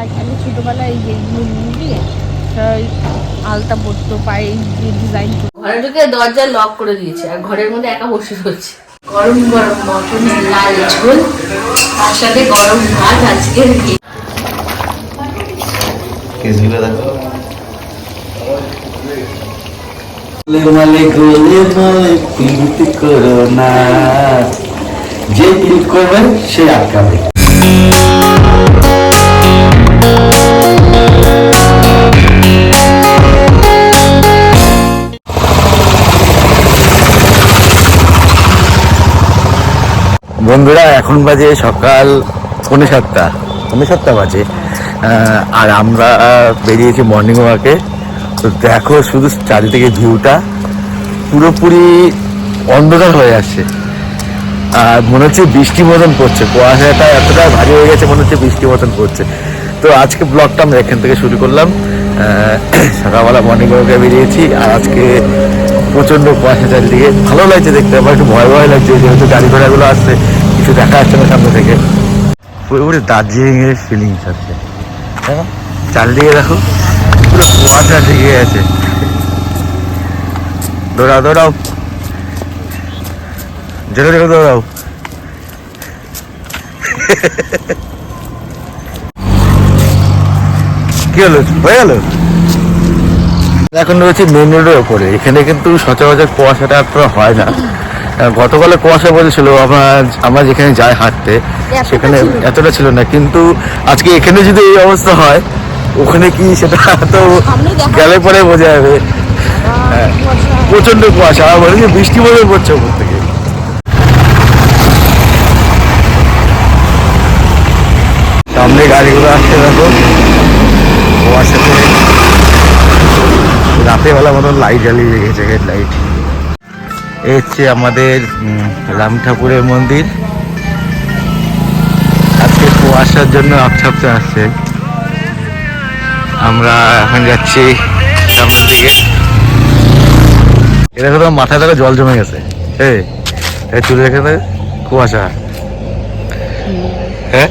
আগে ছোটবেলায় যে এইগুলো দিয়ে আলতা পরতো পায়ে যে ডিজাইন ঘরে ঢুকে দরজা লক করে দিয়েছে আর ঘরের মধ্যে একা বসে রয়েছে। গরম গরম মটনের লাল ঝোল তার সাথে গরম ভাত আজকের কি কেসগুলো দেখো। মালে গোলে মালে পিরিতি করো না যে পিরিত করবে সে আটকাবে বন্ধুরা, এখন বাজে সকাল পৌনে সাতটা পৌনে সাতটা বাজে। আর আমরা বেরিয়েছি মর্নিং ওয়াকে তো দেখো শুধু চারিদিকে ভিউটা পুরোপুরি অন্ধকার হয়ে আসছে। আর মনে হচ্ছে বৃষ্টি মতন পড়ছে। কুয়াশাটা এতটা ভারী হয়ে গেছে, মনে হচ্ছে বৃষ্টি মতন পড়ছে। তো আজকে ব্লগটা আমরা এখান থেকে শুরু করলাম। সকালবেলা মর্নিং ওয়াকে বেরিয়েছি, আর আজকে প্রচণ্ড কুয়াশা চারিদিকে। ভালো লাগছে দেখতে আবার একটু ভয় ভয় লাগছে, যেহেতু গাড়ি ঘোড়াগুলো আসছে। কিছু দেখা যাচ্ছে না সামনে থেকে। পুরোপুরি দার্জিলিং এর ফিলিংস আছে। চারিদিকে দেখো পুরো কুয়াশা ঢেকে গেছে দৌড়াও দৌড়াও। জোরে জোরে দৌড়াও। কি হলো? হয়ে গেল? এখন রয়েছে মেন রোডের ওপরে। এখানে কিন্তু সচরাচর কুয়াশাটা হয় না। গতকালে কুয়াশা বলেছিল আমার আমরা যেখানে যাই হাঁটতে সেখানে এতটা ছিল না কিন্তু আজকে এখানে যদি এই অবস্থা হয় ওখানে কি সেটা তো গেলে পরে বোঝা যাবে। হ্যাঁ। প্রচণ্ড কুয়াশা আর বলে যে বৃষ্টি মনে পড়ছে ওপর থেকে। সামনে গাড়িগুলো আসছে দেখো। কুয়াশাতে রাতের বেলা মতন লাইট জ্বালিয়ে রেখেছে হেড লাইট হচ্ছে আমাদের রাম ঠাকুরের মন্দির। আজকে কুয়াশার জন্য আপছাপতে আসছে আমরা এখন যাচ্ছি সামনের দিকে এটা তো মাথায় দেখো জল জমে গেছে। হ্যাঁ এই চুলে দেয় কুয়াশা। হ্যাঁ?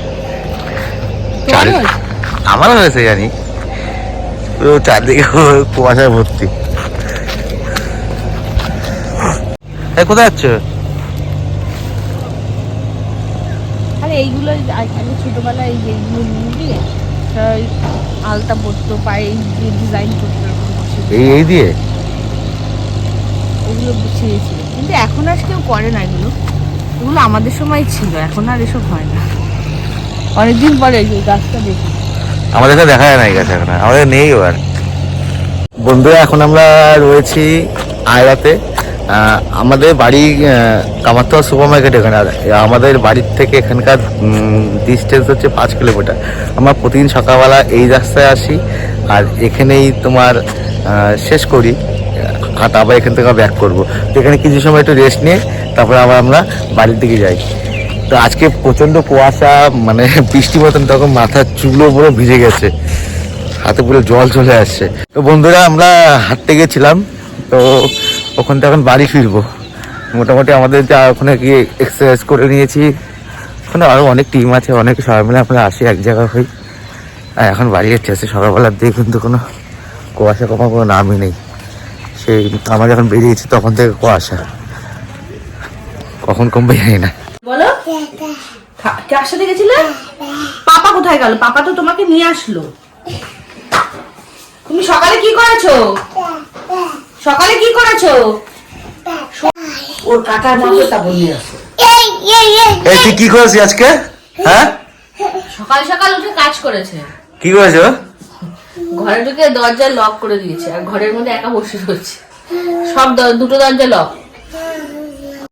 আমারও হয়েছে জানি। পুরো চারদিকে কুয়াশায় ভর্তি। এই কোথায় যাচ্ছ? আরে এইগুলো আগে ছোটবেলায় এই এইগুলো দিয়ে আলতা পরতো পায়ে যে ডিজাইন করতো এই এই দিয়ে? ওগুলো ছিঁড়েছিল কিন্তু এখন আর কেউ করে না এগুলো। এগুলো আমাদের সময় ছিল এখন আর এসব হয় না। অনেকদিন পরে এই গাছটা দেখি। আমাদের তো দেখা যায় না এই গাছ এখন আমাদের নেই আর বন্ধুরা এখন আমরা রয়েছি আয়রাতে। আমাদের বাড়ি কামারতলা সুপার মার্কেট এখানে। আর আমাদের বাড়ির থেকে এখানকার ডিস্টেন্স হচ্ছে পাঁচ কিলোমিটার। আমরা প্রতিদিন সকালবেলা এই রাস্তায় আসি, আর এখানেই তোমার শেষ করি। হাত আবার এখান থেকে ব্যাক করব। তো এখানে কিছু সময় একটু রেস্ট নিয়ে, তারপরে আবার আমরা বাড়ির দিকে যাই। তো আজকে প্রচণ্ড কুয়াশা মানে বৃষ্টি মতন, তখন মাথার চুলও পুরো ভিজে গেছে। হাতে পুরো জল চলে আসছে। তো বন্ধুরা, আমরা হাঁটতে গেছিলাম। তো ওখান থেকে এখন বাড়ি ফিরবো। মোটামুটি আমাদের যা ওখানে গিয়ে এক্সারসাইজ করে নিয়েছি। ওখানে আরও অনেক টিম আছে, অনেক সবাই মিলে আমরা আসি এক জায়গায় হই। আর এখন বাড়ি যাচ্ছে আছে সকালবেলার দিয়ে কিন্তু কোনো কুয়াশা কমার কোনো নামই নেই। সেই আমরা যখন বেরিয়েছি তখন থেকে কুয়াশা। কখন কমবে জানি না। বলো? কার সাথে গেছিলে? পাপা কোথায় গেল? পাপা তো তোমাকে নিয়ে আসলো। তুমি সকালে কি করেছ? সকালে কি করেছ? ওর কাকার মাকে তা বলি আছে এই তুই কি করেছিস আজকে? হ্যাঁ? সকাল সকাল উঠে কাজ করেছে। কি করেছ? ঘরে ঢুকে দরজা লক করে দিয়েছে আর ঘরের মধ্যে একা বসে রয়েছে। সব দুটো দরজা লক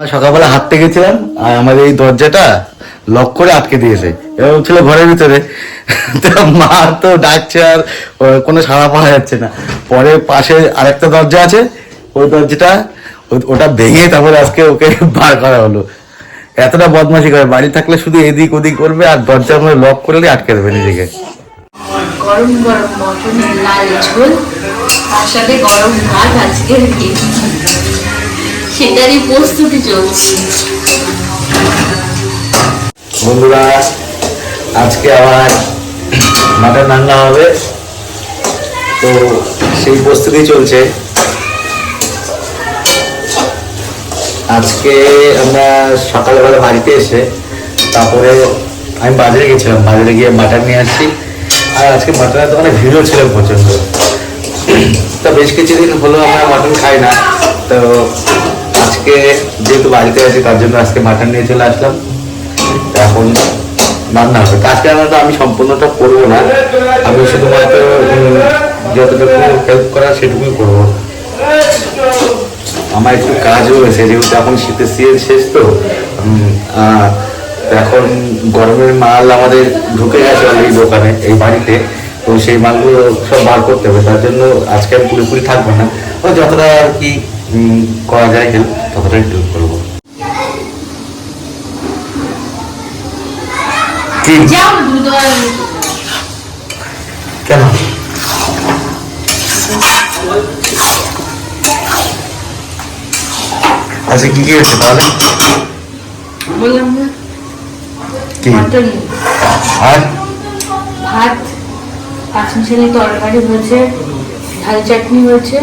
সকালবেলা হাঁটতে গেছিলাম, আর আমাদের এই দরজাটা লক করে আটকে দিয়েছে। এবার ছিল ঘরের ভিতরে। তো মা তো ডাকছে আর কোনো সাড়া পাওয়া যাচ্ছে না। পরে পাশে আরেকটা দরজা আছে, ওই দরজাটা ওটা ভেঙে তারপরে আজকে ওকে বার করা হলো। এতটা বদমাশি করে, বাড়ি থাকলে শুধু এদিক ওদিক করবে আর দরজার মধ্যে লক করলে আটকে দেবে নিজেকে। গরম গরম মটনের লাল ঝোল, তার সাথে গরম ভাত আজকের কি সেটারই প্রস্তুতি চলছে। বন্ধুরা, আজকে আবার মাটন রান্না হবে। তো সেই প্রস্তুতি চলছে। আজকে আমরা সকালবেলা বাড়িতে এসে, তারপরে আমি বাজারে গেছিলাম। বাজারে গিয়ে মাটন নিয়ে আসছি। আর আজকে মাটনের অনেক ভিড়ও ছিল প্রচণ্ড। তো বেশ কিছুদিন হলো আমরা মাটন খাই না। তো আজকে যেহেতু বাড়িতে আছি, তার জন্য আজকে মাটন নিয়ে চলে আসলাম। এখন রান্না হবে। তো আজকে রান্নাটা আমি সম্পূর্ণটা করব না। আমি শুধুমাত্র যতটুকু হেল্প করার সেটুকুই করব। আমার একটু কাজও রয়েছে, যেহেতু এখন শীতের সিজন শেষ তো। এখন গরমের মাল আমাদের ঢুকে গেছে এই দোকানে, এই বাড়িতে। তো সেই মালগুলো সব বার করতে হবে। তার জন্য আজকে আমি পুরোপুরি থাকব না। ও, যতটা আর কি করা যায় হেল্প ততটাই হেল্প করব কেন? আচ্ছা কি কি হয়েছে তাহলে? বললাম না। কি? মাটন। আর ভাত পাঁচমিশালি তরকারি হয়েছে ঝাল চাটনি হয়েছে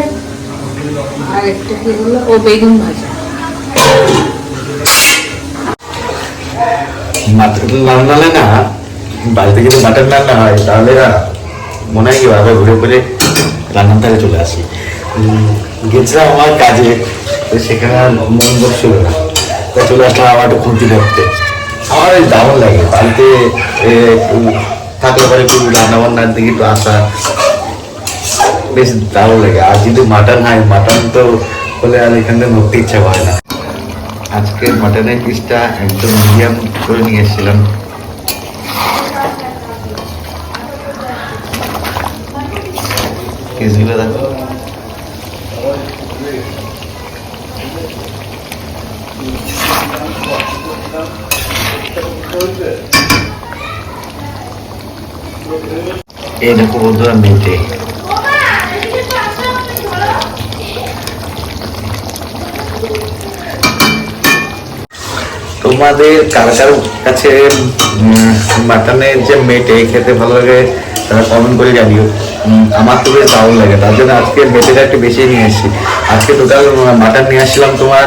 আর একটা কি হলো? ও বেগুন ভাজা। চলে আসি। গেছিলাম আমার কাজে, তো সেখানে মন বসছিল না। চলে আসলাম আমার একটু করতে আমার বেশ দারুণ লাগে, বাড়িতে থাকলে পরে একটু রান্না বান্নার দিকে একটু আসা। বেশ দারুণ লাগে। আর যদি মাটন হয় মাটন তো বলে আর এখান থেকে নড়তে ইচ্ছা করে না। আজকে মাটনের পিসটা একদম মিডিয়াম করে নিয়ে পিসগুলো দেখো। এই দেখো বন্ধুরা, মেটে। তোমাদের কার কার কাছে মাটনের যে মেটে খেতে ভালো লাগে, তারা কমেন্ট করে জানিও। আমার তো বেশ দারুণ লাগে, তার জন্য আজকে মেটেটা একটু বেশি নিয়ে এসেছি। আজকে টোটাল মাটন নিয়ে আসছিলাম তোমার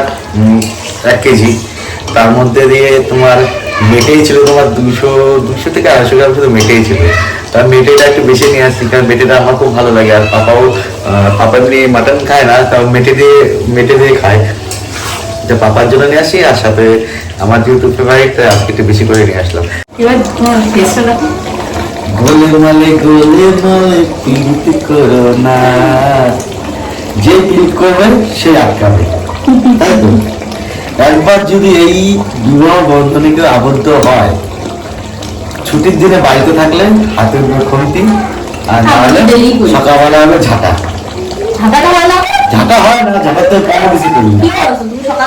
এক কেজি। তার মধ্যে দিয়ে তোমার মেটেই ছিল তোমার দুশো দুশো থেকে আড়াইশো গ্রাম শুধু মেটেই ছিল। তার মেটেটা একটু বেশি নিয়ে আসছি, কারণ মেটেটা আমার খুব ভালো লাগে। আর পাপাও পাপা দিয়ে মাটন খায় না, তাও মেটে দিয়ে মেটে দিয়ে খায়। যে পাপার জন্য নিয়ে আসি আর সাথে আমার যেহেতু ফেভারিট তাই আজকে একটু বেশি করে নিয়ে আসলাম। এবার গোলে মালে গোলে মালে পিরিত করো না। যে করবে সে আটকাবে। তাই তো? একবার যদি এই বিবাহ বন্ধনে কেউ আবদ্ধ হয় ছুটির দিনে বাড়িতে থাকলে হাতের উপর খন্তি আর না হলে। সকালবেলা হলে ঝাঁটা। ঝাঁটাটা ভালো ঝাঁটা হয় না ঝাঁটা তো কম বেশি করি।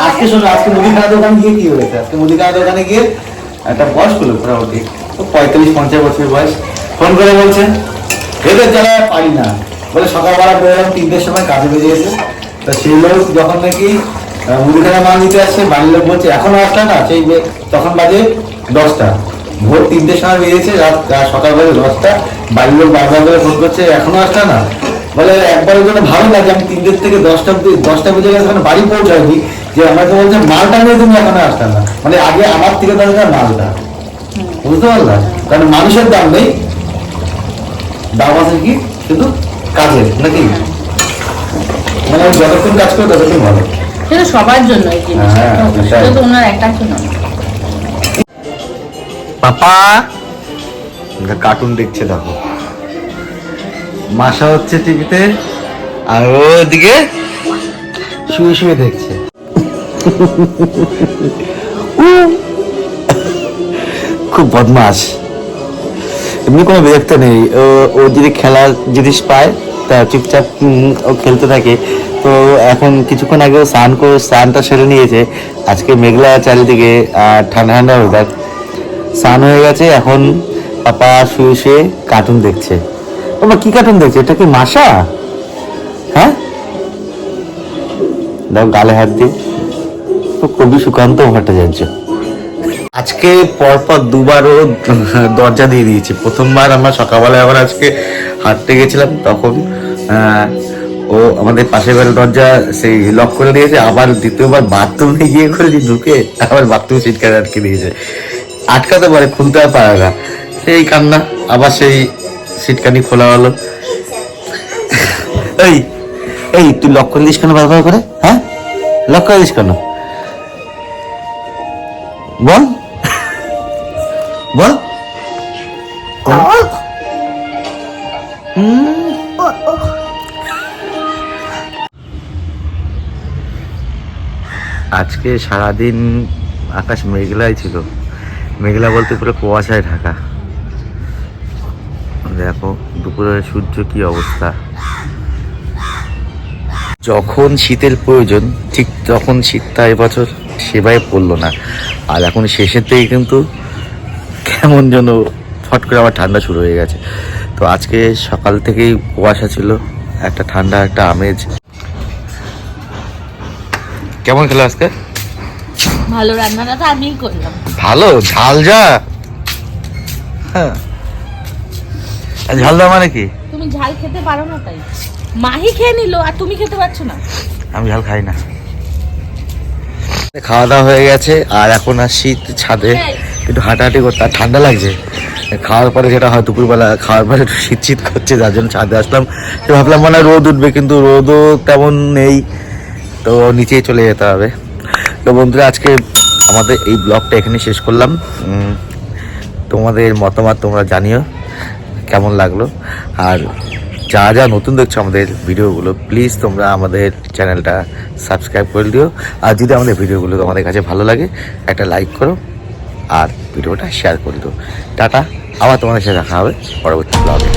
আজকে শোনো আজকে মুদিখানা দোকানে গিয়ে কি হয়েছে? আজকে মুদিখানা দোকানে গিয়ে একটা বয়স হলো মোটামুটি পঁয়তাল্লিশ পঞ্চাশ বছর বয়স। ফোন করে বলছে এদের জ্বালা পারি না। বলে সকালবেলা বেরোলাম তিনটের সময় কাজে বেজে গেছে। তো সেই লোক যখন নাকি মুদিখানা মাল নিতে আসছে বাড়ির লোক বলছে এখনও আসলে না? সেই তখন বাজে দশটা। ভোর তিনটের সময় বেরিয়েছে রাত সকালবেলা দশটা। বাড়ির লোক বারবার করে ফোন করছে এখনও আসলে না? বলে একবারের জন্য ভালো লাগে আমি তিনটের থেকে দশটা দশটা বেজে গেছে বাড়ি পৌঁছায়নি যে আমাকে বলছে মালটা নিয়ে তুমি এখনও আসলে না। মানে আগে আমার থেকে দরকার মালটা। বুঝতে পারলাম কারণ মানুষের দাম নেই। দাম আছে কি? শুধু কাজের নাকি? মানে যতক্ষণ কাজ করি ততক্ষণ ভালো। সেটা সবার জন্য এই জিনিসটা। হ্যাঁ। ওনার না। পাপা কার্টুন দেখছে দেখো। মাসা হচ্ছে টিভিতে, আর ওদিকে শুয়ে শুয়ে দেখছে। খুব বদমাস এমনি কোনো বিরক্ত নেই। ও যদি খেলার জিনিস পায়, তা চুপচাপ ও খেলতে থাকে। তো এখন কিছুক্ষণ আগে স্নান করে, স্নানটা সেরে নিয়েছে। আজকে মেঘলা চারিদিকে, আর ঠান্ডা ঠান্ডা ওয়েদার স্নান হয়ে গেছে, এখন পাপা শুয়ে শুয়ে কার্টুন দেখছে। বাবা কি কার্টুন দেখছে? এটা কি মাসা হ্যাঁ? দাও গালে হাত দিয়ে। তো কবি সুকান্ত ভট্টাচার্য আজকে পরপর দুবারও দরজা দিয়ে দিয়েছি। প্রথমবার আমরা সকালবেলায় আবার আজকে হাঁটতে গেছিলাম তখন ও আমাদের পাশের বাড়ির দরজা সেই লক করে দিয়েছে আবার দ্বিতীয়বার বাথরুমে গিয়ে করেছি, ঢুকে আবার বাথরুম সিটকারে আটকে দিয়েছে। আটকাতে পারে, খুলতে পারে না। সেই কান্না, আবার সেই সিটকানি খোলা হলো। এই এই, তুই লক করে দিস কেন বারবার করে? হ্যাঁ? লক করে দিস কেন? বল। বল। আজকে সারাদিন আকাশ মেঘলাই ছিল। মেঘলা বলতে পুরো কুয়াশায় ঢাকা। দেখো দুপুরের সূর্য কি অবস্থা? যখন শীতের প্রয়োজন ঠিক তখন শীতটা এবছর সেভাবে পড়ল না। আর এখন শেষের থেকে কিন্তু কেমন যেন ফট করে আবার ঠান্ডা শুরু হয়ে গেছে। তো আজকে সকাল থেকেই কুয়াশা ছিল একটা ঠান্ডা একটা আমেজ। কেমন খেলো আজকে? ভালো রান্নাটা তো আমিই করলাম। ভালো? ঝাল যা। হ্যাঁ। ঝাল দেওয়া মানে কি? তুমি ঝাল খেতে পারো না তাই। মাহি খেয়ে নিল আর তুমি খেতে পারছ না। আমি ঝাল খাই না। খাওয়া দাওয়া হয়ে গেছে আর এখন আর শীত ছাদে একটু হাঁটাহাঁটি করতে আর ঠান্ডা লাগছে। খাওয়ার পরে যেটা হয় দুপুরবেলা খাওয়ার পরে একটু শীত শীত করছে যার জন্য ছাদে আসলাম। তো ভাবলাম মানে রোদ উঠবে কিন্তু রোদও তেমন নেই। তো নিচেই চলে যেতে হবে। তো বন্ধুরা আজকে আমাদের এই ব্লগটা এখানে শেষ করলাম। তোমাদের মতামত তোমরা জানিও। কেমন লাগল? আর যা যা নতুন দেখছ আমাদের ভিডিওগুলো প্লিজ তোমরা আমাদের চ্যানেলটা সাবস্ক্রাইব করে দিও। আর যদি আমাদের ভিডিওগুলো তোমাদের কাছে ভালো লাগে, একটা লাইক করো আর ভিডিওটা শেয়ার করে দিও। টাটা, আবার তোমাদের সাথে দেখা হবে পরবর্তী ব্লগে